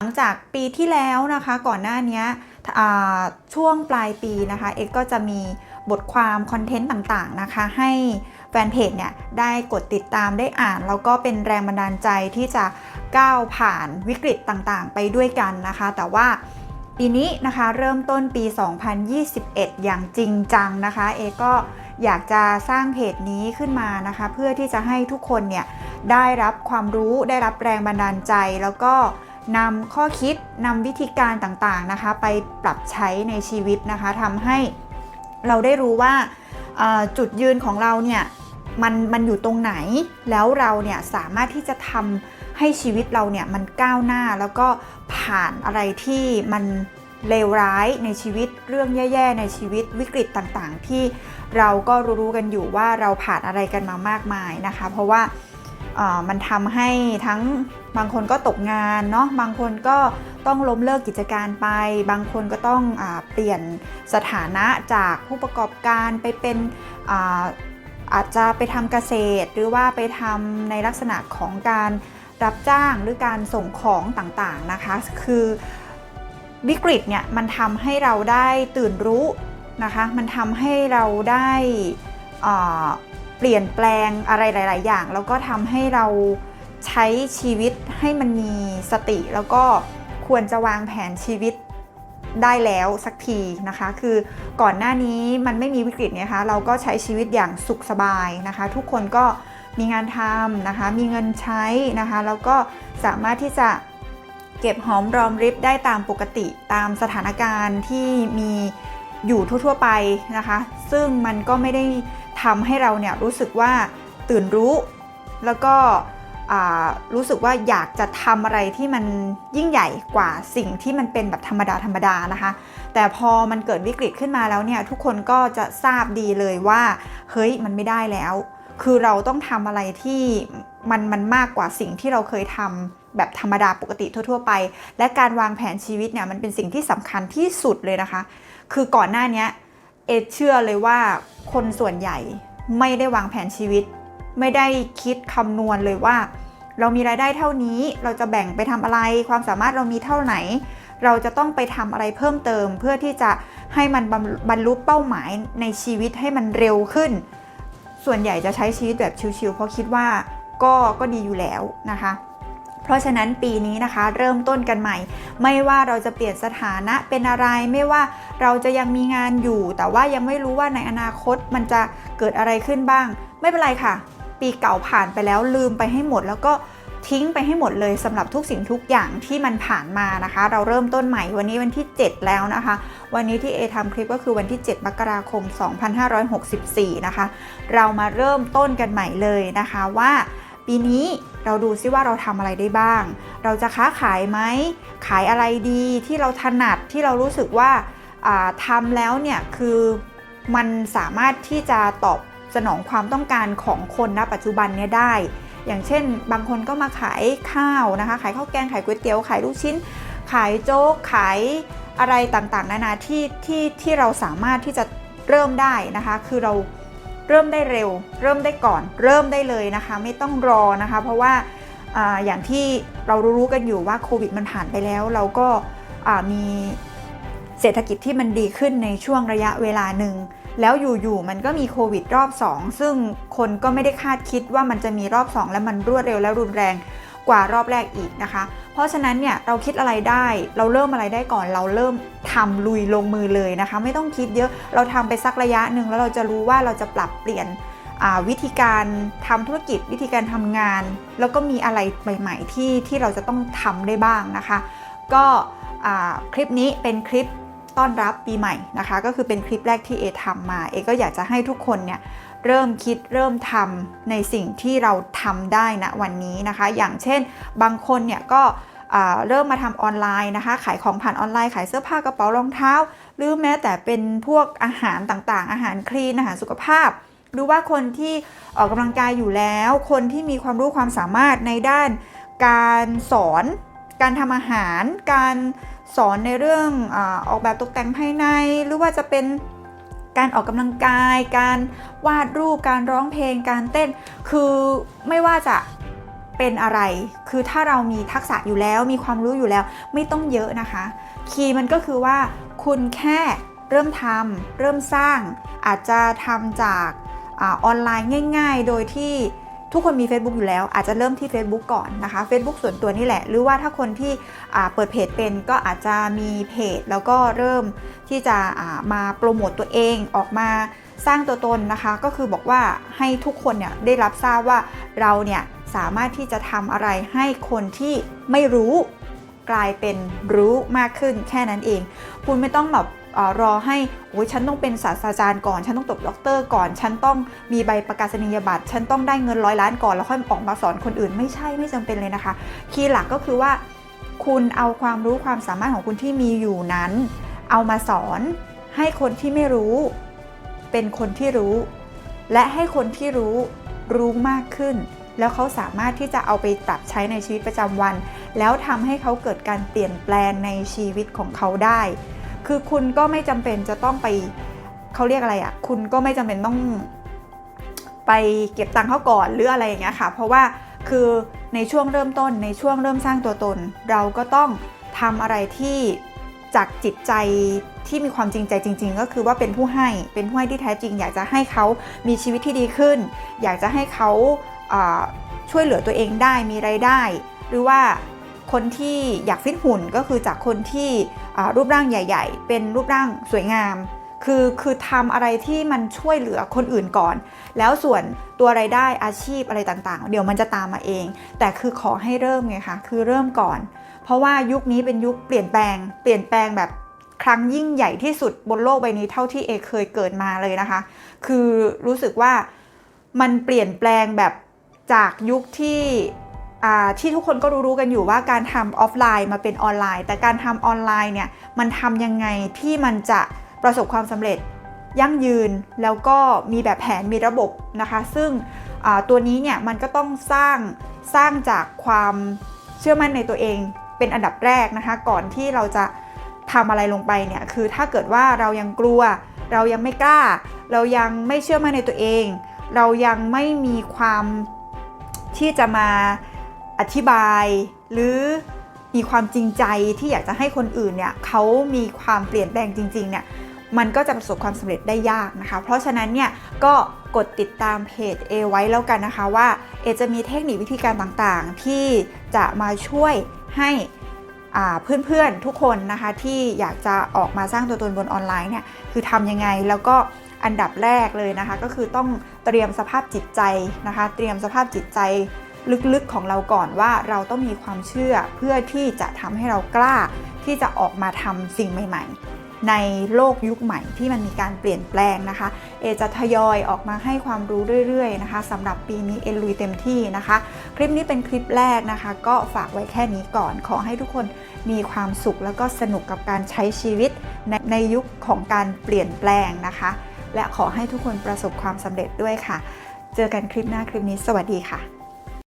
หลังจากปีที่แล้วนะคะก่อนหน้านี้ช่วงปลายปีนะคะเอ็กก็จะมีบทความคอนเทนต์ต่างๆนะคะ ให้แฟนเพจเนี่ยได้กดติดตามได้อ่าน แล้วก็เป็นแรงบันดาลใจที่จะก้าวผ่านวิกฤตต่างๆ ไปด้วยกันนะคะ แต่ว่าปีนี้นะคะเริ่มต้นปี 2021 อย่างจริงจังนะคะ เอกก็อยากจะสร้างเพจนี้ขึ้นมานะคะ เพื่อที่จะให้ทุกคนเนี่ยได้รับความรู้ได้รับแรงบันดาลใจแล้วก็ นำข้อคิดนำวิธีการต่างๆนะคะ ไปปรับใช้ในชีวิตนะคะทำให้เราได้รู้ว่าจุดยืนของเราเนี่ยมันมันอยู่ตรงไหนแล้วเราเนี่ยสามารถที่จะทำให้ชีวิตเราเนี่ยมันก้าวหน้าแล้วก็ผ่านอะไรที่มันเลวร้ายในชีวิตเรื่องแย่ ๆ ในชีวิตวิกฤตต่างๆ ที่เราก็รู้ๆกันอยู่ว่าเราผ่านอะไรกันมามากมายนะคะ เพราะว่า มันทำให้ทั้งบางคนก็ตกงานเนาะบางคนก็ต้องล้มเลิกกิจการไป บางคนก็ต้องอเปลี่ยนสถานะจากผู้ประกอบการไปเป็นอาอาจจะไปทำเกษตร หรือว่าไปทำในลักษณะของการรับจ้างหรือการส่งของต่างๆนะคะ คือวิกฤตเนี่ยมันทำให้เราได้ตื่นรู้นะคะ มันทำให้เราได้อ่า เปลี่ยนแปลงอะไรหลาย ๆ อย่าง แล้วก็ทำให้เราใช้ชีวิตให้มันมีสติ แล้วก็ควรจะวางแผนชีวิตได้แล้วสักทีนะคะ คือก่อนหน้านี้มันไม่มีวิกฤตเนี่ยคะ เราก็ใช้ชีวิตอย่างสุขสบายนะคะ ทุกคนก็มีงานทำนะคะ มีเงินใช้นะคะ แล้วก็สามารถที่จะเก็บหอมรอมริบได้ตามปกติตามสถานการณ์ที่มีอยู่ทั่วๆไปนะคะ ซึ่งมันก็ไม่ได้ ทำให้เราเนี่ยรู้สึกว่าตื่นรู้ แล้วก็รู้สึกว่าอยากจะทำอะไรที่มันยิ่งใหญ่กว่าสิ่งที่มันเป็นแบบธรรมดาธรรมดานะคะ แต่พอมันเกิดวิกฤตขึ้นมาแล้วเนี่ยทุกคนก็จะทราบดีเลยว่าเฮ้ยมันไม่ได้แล้ว คือเราต้องทำอะไรที่มันมันมากกว่าสิ่งที่เราเคยทำแบบธรรมดาปกติทั่ว ๆ ไป และการวางแผนชีวิตเนี่ยมันเป็นสิ่งที่สำคัญที่สุดเลยนะคะ คือก่อนหน้านี้ เอเชื่อเลยว่าคนส่วนใหญ่ไม่ได้วางแผนชีวิต ไม่ได้คิดคำนวณเลยว่า เรามีรายได้เท่านี้เราจะแบ่งไปทำอะไร ความสามารถเรามีเท่าไหน เราจะต้องไปทำอะไรเพิ่มเติม เพื่อที่จะให้มันบรรบรรลุเป้าหมายในชีวิตให้มันเร็วขึ้น ส่วนใหญ่จะใช้ชีวิตแบบชิวๆเพราะคิดว่าก็ก็ดีอยู่แล้วนะคะ เพราะฉะนั้นปีนี้นะคะ เริ่มต้นกันใหม่ ไม่ว่าเราจะเปลี่ยนสถานะเป็นอะไรไม่ว่าเราจะยังมีงานอยู่ แต่ว่ายังไม่รู้ว่าในอนาคตมันจะเกิดอะไรขึ้นบ้าง ไม่เป็นไรค่ะ ปีเก่าผ่านไปแล้วลืมไปให้หมด แล้วก็ทิ้งไปให้หมดเลยสำหรับทุกสิ่งทุกอย่างที่มันผ่านมานะคะ เราเริ่มต้นใหม่วันนี้วันที่ 7 แล้วนะคะ วันนี้ที่เอทำคลิปก็คือวันที่ 7 มกราคม 2564 นะคะ เรามาเริ่มต้นกันใหม่เลยนะคะว่า ปีนี้เราดูซิว่าเราทำอะไรได้บ้าง เราจะค้าขายไหม ขายอะไรดีที่เราถนัดที่เรารู้สึกว่าทำแล้วเนี่ยคือมันสามารถที่จะตอบสนองความต้องการของคนณปัจจุบันเนี่ยได้ อย่างเช่น บางคนก็มาขายข้าวนะคะ ขายข้าวแกง ขายก๋วยเตี๋ยว ขายลูกชิ้น ขายโจ๊ก ขายอะไรต่างๆ นานาที่ที่ที่เราสามารถที่จะเริ่มได้นะคะ คือเรา เริ่มได้เร็ว เริ่มได้ก่อน เริ่มได้เลยนะคะ ไม่ต้องรอนะคะ เพราะว่าออย่างที่เรารู้กันอยู่ว่าโควิดมันผ่านไปแล้ว เราก็มีเศรษฐกิจที่มันดีขึ้นในช่วงระยะเวลาหนึ่ง แล้วอยู่ๆมันก็มีโควิดรอบ 2 ซึ่งคนก็ไม่ได้คาดคิดว่ามันจะมีรอบ 2 แล้วมันรวดเร็วและรุนแรงกว่ารอบแรกอีกนะคะ เพราะฉะนั้นเนี่ยเราคิดอะไรได้ เราเริ่มอะไรได้ก่อนเราเริ่มทำลุยลงมือเลยนะคะ ไม่ต้องคิดเยอะเราทำไปสักระยะหนึ่งแล้วเราจะรู้ว่าเราจะปรับเปลี่ยนวิธีการทำธุรกิจวิธีการทำงาน แล้วก็มีอะไรใหม่ ๆ ที่ที่เราจะต้องทำได้บ้างนะคะ ก็คลิปนี้เป็นคลิปต้อนรับปีใหม่นะคะ ก็คือเป็นคลิปแรกที่เอทำมาเอก็อยากจะให้ทุกคนเนี่ย เริ่มคิดเริ่มทำในสิ่งที่เราทำได้นะวันนี้นะคะ อย่างเช่น บางคนเนี่ยก็เริ่มมาทำออนไลน์นะคะ ขายของผ่านออนไลน์ ขายเสื้อผ้ากระเป๋ารองเท้า หรือแม้แต่เป็นพวกอาหารต่างๆ อาหารคลีนอาหารสุขภาพ หรือว่าคนที่ออกกำลังกายอยู่แล้ว คนที่มีความรู้ความสามารถในด้านการสอน การทำอาหาร การสอนในเรื่องอออกแบบตกแต่งภายใน หรือว่าจะเป็น การออกกำลังกาย การวาดรูป การร้องเพลง การเต้น คือไม่ว่าจะเป็นอะไร คือถ้าเรามีทักษะอยู่แล้ว มีความรู้อยู่แล้ว ไม่ต้องเยอะนะคะ คีย์มันก็คือว่าคุณแค่เริ่มทำเริ่มสร้างอาจจะทำจากอาออนไลน์ง่าย ๆ โดยที่ ทุกคนมี Facebook อยู่แล้ว อาจจะเริ่มที่ Facebook ก่อนนะคะ Facebook ส่วนตัวนี่แหละ หรือว่าถ้าคนที่เปิดเพจเป็นก็อาจจะมีเพจ แล้วก็เริ่มที่จะมาโปรโมตตัวเองออกมาสร้างตัวตนนะคะ ก็คือบอกว่าให้ทุกคนเนี่ยได้รับทราบว่าเราเนี่ยสามารถที่จะทำอะไรให้คนที่ไม่รู้ กลายเป็นรู้มากขึ้นแค่นั้นเอง คุณไม่ต้องแบบอรอให้โอ้ยฉันต้องเป็นศาสตราจารย์ก่อน ฉันต้องจบด็อกเตอร์ก่อน ฉันต้องมีใบประกาศนียบัตร ฉันต้องได้เงินร้อยล้านก่อน แล้วค่อยออกมาสอนคนอื่น ไม่ใช่ไม่จำเป็นเลยนะคะ คีย์หลักก็คือว่า คุณเอาความรู้ความสามารถของคุณที่มีอยู่นั้น เอามาสอนให้คนที่ไม่รู้ เป็นคนที่รู้ และให้คนที่รู้รู้มากขึ้น แล้วเขาสามารถที่จะเอาไปปรับใช้ในชีวิตประจำวัน แล้วทำให้เขาเกิดการเปลี่ยนแปลงในชีวิตของเขาได้ คือคุณก็ไม่จำเป็นจะต้องไปเขาเรียกอะไรอะ่ะ คุณก็ไม่จำเป็นต้องไปเก็บตังค์เขาก่อนหรืออะไรอย่างเงี้ยค่ะ เพราะว่าคือในช่วงเริ่มต้นในช่วงเริ่มสร้างตัวตน เราก็ต้องทำอะไรที่จากจิตใจที่มีความจริงใจจริง ๆ ก็คือว่าเป็นผู้ให้เป็นผู้ให้ที่แท้จริง อยากจะให้เขามีชีวิตที่ดีขึ้น อยากจะให้เขาช่วยเหลือตัวเองได้มีไรายได้ หรือว่า คนที่อยากฟิตหุ่นก็คือจากคนที่รูปร่างใหญ่ ๆ เป็นรูปร่างสวยงาม คือคือทำอะไรที่มันช่วยเหลือคนอื่นก่อน แล้วส่วนตัวไรายได้อาชีพอะไรต่างๆ เดี๋ยวมันจะตามมาเอง แต่คือขอให้เริ่มไงคะคือเริ่มก่อน เพราะว่ายุคนี้เป็นยุคเปลี่ยนแปลง เปลี่ยนแปลงแบบครั้งยิ่งใหญ่ที่สุดบนโลกใบนี้เท่าที่เอเคยเกิดมาเลยนะคะ คือรู้สึกว่ามันเปลี่ยนแปลงแบบจากยุคที่ ที่ทุกคนก็รู้ๆกันอยู่ว่าการทำออฟไลน์มาเป็นออนไลน์ แต่การทำออนไลน์เนี่ยมันทำยังไงที่มันจะประสบความสำเร็จยั่งยืนแล้วก็มีแบบแผนมีระบบนะคะ ซึ่งตัวนี้เนี่ยมันก็ต้องสร้างสร้างจากความเชื่อมั่นในตัวเองเป็นอันดับแรกนะคะ ก่อนที่เราจะทำอะไรลงไปเนี่ยคือถ้าเกิดว่าเรายังกลัว เรายังไม่กล้า เรายังไม่เชื่อมั่นในตัวเอง เรายังไม่มีความที่จะมา อธิบาย หรือมีความจริงใจที่อยากจะให้คนอื่นเนี่ยเขามีความเปลี่ยนแปลงจริงๆเนี่ยมันก็จะประสบความสำเร็จได้ยากนะคะ เพราะฉะนั้นเนี่ยก็กดติดตามเพจ A ไว้แล้วกันนะคะว่าเอจะมีเทคนิควิธีการต่างๆ ที่จะมาช่วยให้เพื่อนๆทุกคนนะคะที่อยากจะออกมาสร้างตัวตนบนออนไลน์เนี่ยคือทำยังไงแล้วก็อันดับแรกเลยนะคะ ก็คือต้องเตรียมสภาพจิตใจนะคะ เตรียมสภาพจิตใจ ลึกๆของเราก่อนว่าเราต้องมีความเชื่อเพื่อที่จะทำให้เรากล้าที่จะออกมาทำสิ่งใหม่ ๆ ในโลกยุคใหม่ที่มันมีการเปลี่ยนแปลงนะคะ เอจะทยอยออกมาให้ความรู้เรื่อยๆนะคะสำหรับปีนี้เอลุยเต็มที่นะคะ คลิปนี้เป็นคลิปแรกนะคะ ก็ฝากไว้แค่นี้ก่อน ขอให้ทุกคนมีความสุขแล้วก็สนุกกับการใช้ชีวิตในในยุคของการเปลี่ยนแปลงนะคะ และขอให้ทุกคนประสบความสำเร็จด้วยค่ะ เจอกันคลิปหน้าคลิปนี้ สวัสดีค่ะ